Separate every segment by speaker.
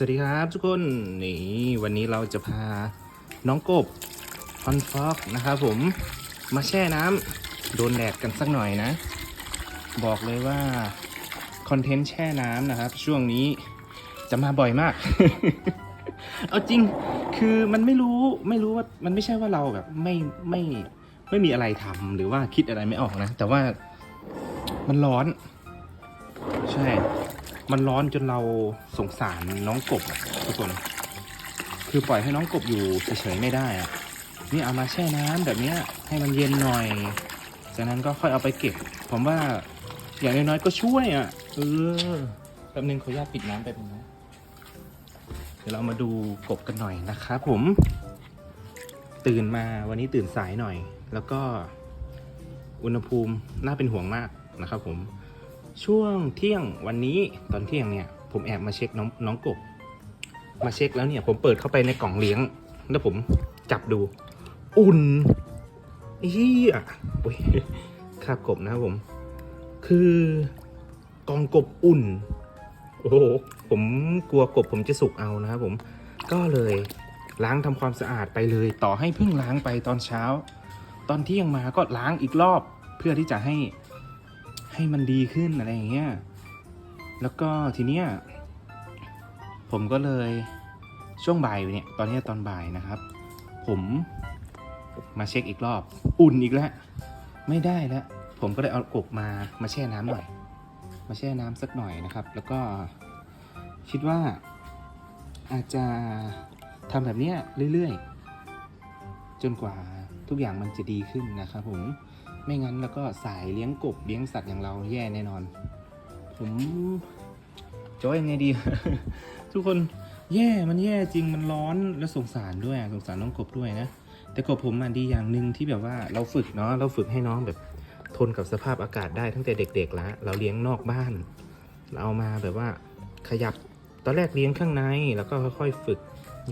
Speaker 1: สวัสดีครับทุกคน นี่วันนี้เราจะพาน้องกบฮอนฟอกนะครับผมมาแช่น้ำโดนแดดกันสักหน่อยนะ บอกเลยว่า คอนเทนต์แช่น้ำนะครับ ช่วงนี้จะมาบ่อยมาก เอาจริงคือมันไม่รู้ไม่รู้ว่ามันไม่ใช่ว่าเราแบบไม่ไม่ไม่มีอะไรทำหรือว่าคิดอะไรไม่ออกนะ แต่ว่ามันร้อน ใช่ มันร้อนจนเราสงสารน้องกบอะทุกคน คือปล่อยให้น้องกบอยู่เฉยๆไม่ได้อะนี่เอามาแช่น้ำแบบเนี้ยให้มันเย็นหน่อย จากนั้นก็ค่อยเอาไปเก็บ ผมว่าอย่างน้อยๆก็ช่วยอะเออแป๊บนึงขออนุญาตปิดน้ำแป๊บนึงนะเดี๋ยวเรามาดูกบกันหน่อยนะครับผม ตื่นมาวันนี้ตื่นสายหน่อย แล้วก็อุณหภูมิน่าเป็นห่วงมากนะครับผม ช่วงเที่ยงวันนี้ตอนเที่ยงเนี่ยผมแอบมาเช็คน้องน้องกบ มาเช็คแล้วเนี่ย ผมเปิดเข้าไปในกล่องเลี้ยง แล้วผมจับดู อุ่นเฮียโอ้ยคาบกบนะครับผม คือกองกบอุ่น โอ้โหผมกลัวกบผมจะสุกเอานะครับผม ก็เลยล้างทำความสะอาดไปเลย ต่อให้เพิ่งล้างไปตอนเช้า ตอนเที่ยงมาก็ล้างอีกรอบเพื่อที่จะให้ ให้มันดีขึ้นอะไรอย่างเงี้ย แล้วก็ทีเนี้ยผมก็เลยช่วงบ่ายเนี่ย ตอนนี้ตอนบ่ายนะครับ ผมมาเช็คอีกรอบ อุ่นอีกแล้ว ไม่ได้แล้ว ผมก็เลยเอากบมามาแช่น้ำหน่อย มาแช่น้ำสักหน่อยนะครับ แล้วก็คิดว่าอาจจะทำแบบเนี้ยเรื่อยๆ จนกว่าทุกอย่างมันจะดีขึ้นนะครับผม ไม่งั้นแล้วก็สายเลี้ยงกบเลี้ยงสัตว์อย่างเราแย่แน่นอน ผมจะว่ายังไงดี ทุกคนแย่มันแย่จริงมันร้อนแล้วสงสารด้วยสงสารน้องกบด้วยนะแต่กบผมมันดีอย่างหนึ่งที่แบบว่าเราฝึกเนาะเราฝึกให้น้องแบบทนกับสภาพอากาศได้ตั้งแต่เด็กๆแล้วเราเลี้ยงนอกบ้าน เราเอามาแบบว่าขยับตอนแรกเลี้ยงข้างในแล้วก็ค่อยๆฝึก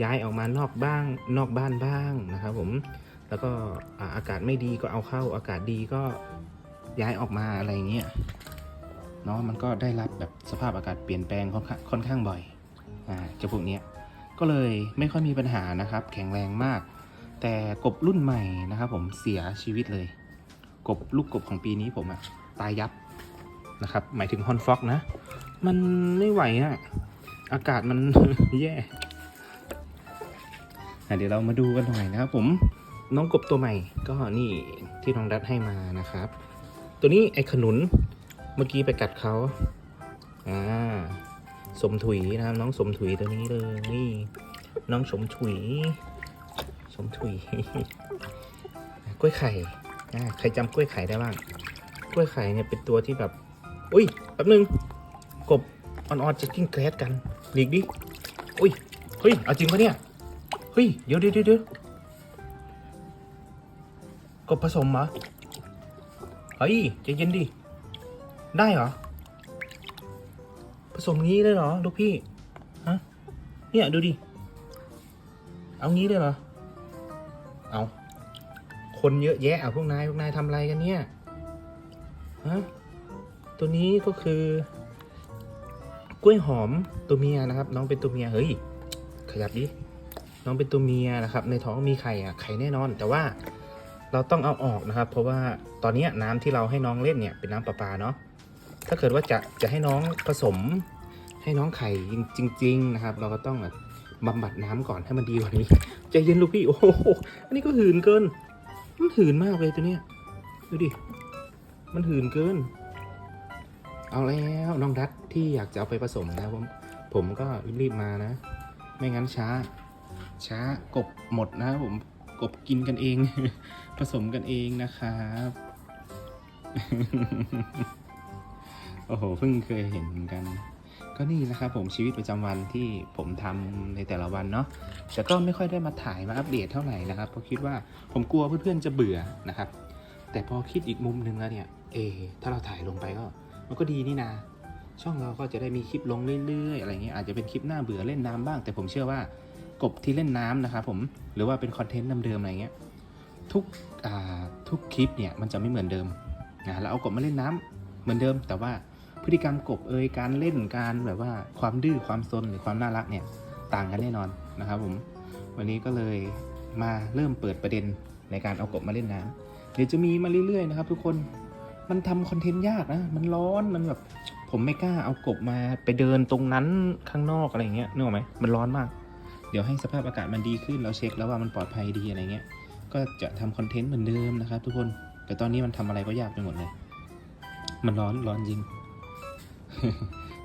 Speaker 1: ย้ายออกมานอกบ้างนอกบ้านบ้างนะครับผม แล้วก็อากาศไม่ดีก็เอาเข้า อากาศดีก็ย้ายออกมาอะไรเงี้ยเนาะมันก็ได้รับแบบสภาพอากาศเปลี่ยนแปลงค่อนข้างค่อนข้างบ่อยอ่าจ้าพวกเนี้ยก็เลยไม่ค่อยมีปัญหานะครับ แข็งแรงมาก แต่กบรุ่นใหม่นะครับ ผมเสียชีวิตเลย กบลูกกบของปีนี้ผมอะตายยับนะครับ หมายถึงฮอนฟ็อกนะ มันไม่ไหวอะอากาศมัน แย่อะเดี๋ยวเรามาดูกันหน่อยนะครับผม น้องกบตัวใหม่ก็นี่ที่น้องดัดให้มานะครับ ตัวนี้ไอ้ขนุนเมื่อกี้ไปกัดเขาอ่าสมถุยนะครับน้องสมถุยตัวนี้เลยนี่น้องสมถุย สมถุย กล้วยไข่อ่าใครจำกล้วยไข่ได้บ้างกล้วยไข่เนี่ยเป็นตัวที่แบบ อุ้ยแป๊บนึงกบอ่อนๆจะกิ้งแกรดกันหลีกดิอุ้ยเฮ้ยเอาจริงปะเนี่ยเฮ้ยเดี๋ยวเดี๋ยวเดี๋ยว กบผสมเหรอ เฮ้ยใจเย็นดิ ได้เหรอ ผสมงี้เลยเหรอ ลูกพี่ ฮะ เนี่ยดูดิ เอางี้เลยเหรอ เอา คนเยอะแยะอะพวกนาย พวกนายทำอะไรกันเนี่ย ฮะ ตัวนี้ก็คือกล้วยหอมตัวเมียนะครับ น้องเป็นตัวเมีย เฮ้ย ขยับดิ น้องเป็นตัวเมียนะครับ ในท้องมีไข่อะ ไข่แน่นอน แต่ว่า เราต้องเอาออกนะครับ เพราะว่าตอนนี้น้ำที่เราให้น้องเล่นเนี่ยเป็นน้ำประปาเนาะถ้าเกิดว่าจะจะให้น้องผสม ให้น้องไข่จริง ๆ นะครับ เราก็ต้องแบบบำบัดน้ำก่อนให้มันดีกว่านี้ใจเย็นลูกพี่โอ้โหอันนี้ก็หืนเกิน มันหืนมากเลยตัวเนี้ยดูดิมันหืนเกิน เอาแล้วน้องดัดที่อยากจะเอาไปผสมนะผมผมก็รีบๆมานะ ไม่งั้นช้า ช้ากบหมดนะผม กบกินกันเอง ผสมกันเองนะครับโอ้โหเพิ่งเคยเห็นเหมือนกัน ก็นี่นะครับผมชีวิตประจำวันที่ผมทำในแต่ละวันเนาะแต่ก็ไม่ค่อยได้มาถ่ายมาอัปเดตเท่าไหร่นะครับเพราะคิดว่าผมกลัวเพื่อนๆจะเบื่อนะครับ แต่พอคิดอีกมุมหนึ่งแล้วเนี่ยเอ ถ้าเราถ่ายลงไปก็ มันก็ดีนี่นาช่องเราก็จะได้มีคลิปลงเรื่อยๆอะไรเงี้ยอาจจะเป็นคลิปหน้าเบื่อเล่นน้ำบ้าง แต่ผมเชื่อว่า กบที่เล่นน้ำนะครับผมหรือว่าเป็นคอนเทนต์เดิมๆอะไรเงี้ยทุกทุกคลิปเนี่ยมันจะไม่เหมือนเดิมนะเราเอากบมาเล่นน้ำเหมือนเดิม แต่ว่าพฤติกรรมกบเอยการเล่นการแบบว่าความดื้อความซนหรือความน่ารักเนี่ยต่างกันแน่นอนนะครับผมวันนี้ก็เลยมาเริ่มเปิดประเด็นในการเอากบมาเล่นน้ำเดี๋ยวจะมีมาเรื่อยๆนะครับ ทุกคนมันทำคอนเทนต์ยากนะมันร้อนมันแบบผมไม่กล้าเอากบมาไปเดินตรงนั้นข้างนอกอะไรเงี้ยนึกออกไหมมันร้อนมาก เดี๋ยวให้สภาพอากาศมันดีขึ้นเราเช็คแล้วว่ามันปลอดภัยดีอะไรเงี้ย ก็จะทำคอนเทนต์เหมือนเดิมนะครับ ทุกคน แต่ตอนนี้มันทำอะไรก็ยากไปหมดเลย มันร้อนร้อนจริง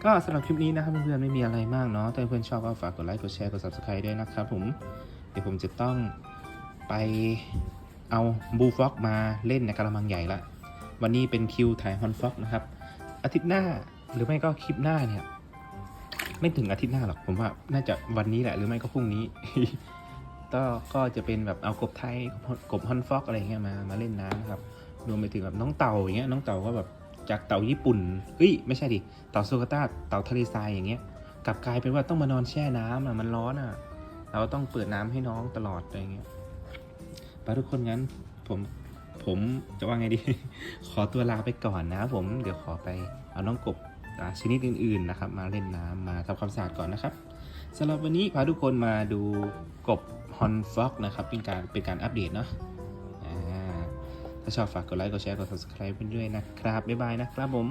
Speaker 1: ก็สำหรับคลิปนี้นะครับเพื่อนๆไม่มีอะไรมากเนาะ ถ้าเพื่อนชอบก็ฝากกดไลค์ กดแชร์ กด subscribe ด้วยนะครับผม เดี๋ยวผมจะต้องไปเอาบูฟ็อกมาเล่นในกระมังใหญ่ละ วันนี้เป็นคิวถ่ายฮอนฟ็อกนะครับ อาทิตย์หน้าหรือไม่ก็คลิปหน้าเนี่ย ไม่ถึงอาทิตย์หน้าหรอกผมว่าน่าจะวันนี้แหละหรือไม่ก็พรุ่งนี้ก็ก็จะเป็นแบบเอากบไทยกบฮอนฟอกอะไรเงี้ยมามาเล่นน้ำครับรวมไปถึงแบบน้องเต่าอย่างเงี้ยน้องเต่าก็แบบจากเต่าญี่ปุ่นเฮ้ยไม่ใช่ดิเต่าโซกาตาเต่าทะเลทรายอย่างเงี้ยกลับกลายเป็นว่าต้องมานอนแช่น้ำอะมันร้อนอะ เราต้องเปิดน้ำให้น้องตลอดอะไรเงี้ยไปทุกคนงั้นผมผมจะว่าไงดี ขอตัวลาไปก่อนนะผม เดี๋ยวขอไปเอาน้องกบ อ่าชนิดอื่นๆนะครับ มาเล่นน้ำมาทำความสะอาดก่อนนะครับสำหรับวันนี้พาทุกคนมาดูกบฮอนฟ็อกนะครับเป็นการเป็นการอัปเดตเนาะถ้าชอบฝากกดไลค์กดแชร์กด subscribe ไปด้วยนะครับบ๊ายบายนะครับผม